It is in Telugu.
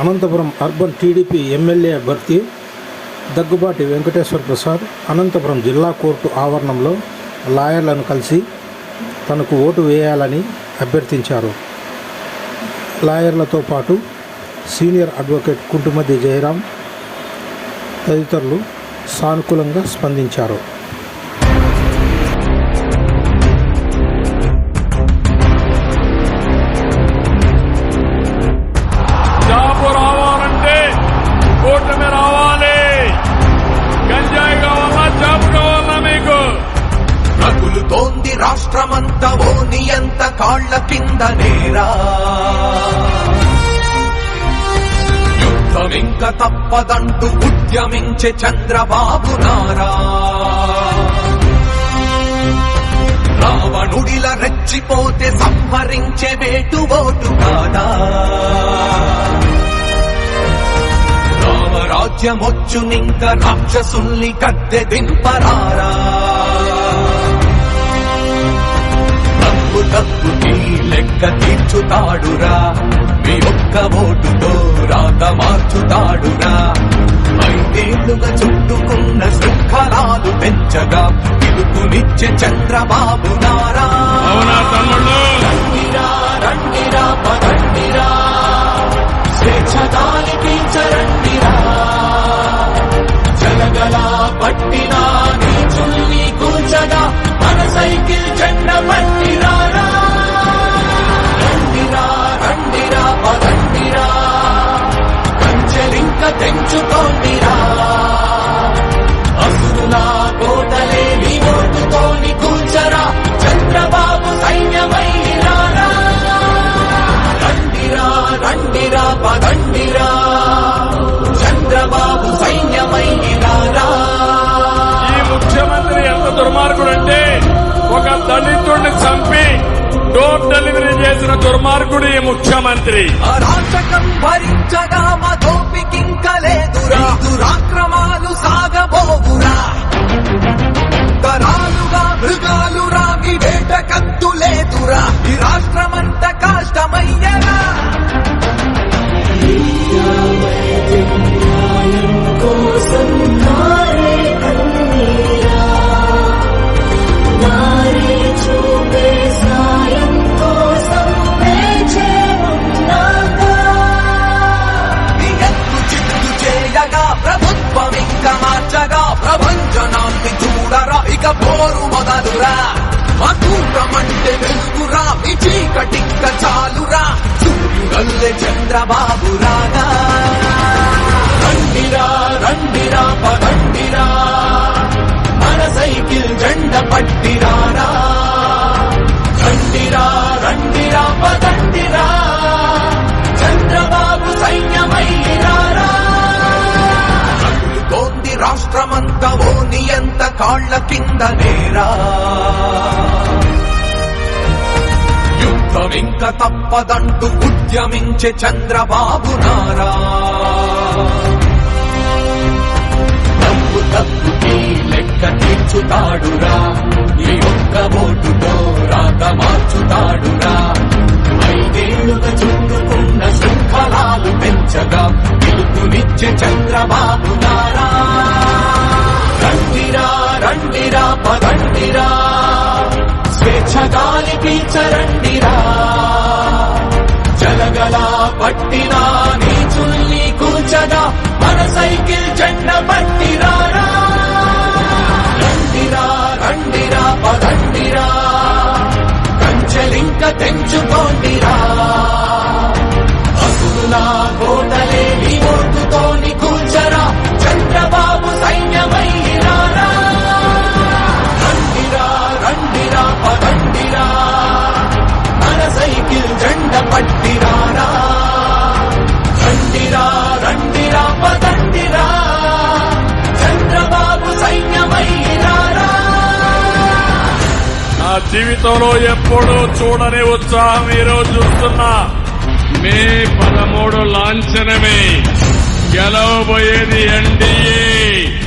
అనంతపురం అర్బన్ టీడీపీ ఎమ్మెల్యే భర్తీ దగ్గుబాటి వెంకటేశ్వర ప్రసాద్ అనంతపురం జిల్లా కోర్టు ఆవరణంలో లాయర్లను కలిసి తనకు ఓటు వేయాలని అభ్యర్థించారు. లాయర్లతో పాటు సీనియర్ అడ్వకేట్ కుంటుమతి జయరాం తదితరులు సానుకూలంగా స్పందించారు. నియంత కాళ్ళ కింద నేరా. యుద్ధం ఇంక తప్పదంటూ ఉద్యమించే చంద్రబాబు నారా. రావణుడిలా రెచ్చిపోతే సంహరించే వేటు ఓటు కాదా. రామరాజ్యమొచ్చునింక రాక్షసుల్ని కద్దె దింపరారా. లెక్క తీర్చుతాడురా మీ ఒక్క ఓటుతో రాత మార్చుతాడురా. ఐదేళ్ళుగా చుట్టుకున్న శృంఖలాలు పెంచగా పిలుపునిచ్చే చంద్రబాబు నారా. రండిరా రండిరా దుర్మార్గుడంటే ఒక దళితుడిని చంపి డోర్ డెలివరీ చేసిన దుర్మార్గుడు ఈ ముఖ్యమంత్రి. అరాచకం భరించగా మధోపికింక చంద్రబాబు రాగా. రండిరా రండిరా పగండిరా మన సైకిల్ జెండ పట్టిరారా. రండిరా రండిరా పదండిరా. చంద్రబాబు సైన్యమైరారా తోంది రాష్ట్రమంతా ఓ నియంత కాళ్ళ కింద నేరా. ఇంక తప్పదంటూ ఉద్యమించే చంద్రబాబు నారా. తప్పు తప్పుకి లెక్క తీర్చుతాడురా. ఈ ఒక్క ఓటుతో రాత మార్చుతాడురా. ఐదేళ్ళుగా చుట్టుకున్న శృంఖలాలు పెంచగా పిలుపునిచ్చే చంద్రబాబు నారా. రండిరా రండిరా పదండిరా. స్వేచ్ఛ గాలి పీల్చరండిరా జలగల పట్టినా నీ చుల్లి కూల్చగా మన సైకిల్ జెండ పట్టిరా రండిరా రండిరా పదండిరా. కంచెలింక తెంచుకోండిరా. జీవితంలో ఎప్పుడూ చూడని ఉత్సాహం ఈరోజు చూస్తున్నా మే పదమూడు లాంఛనమే. గెలవబోయేది ఎన్డీఏ.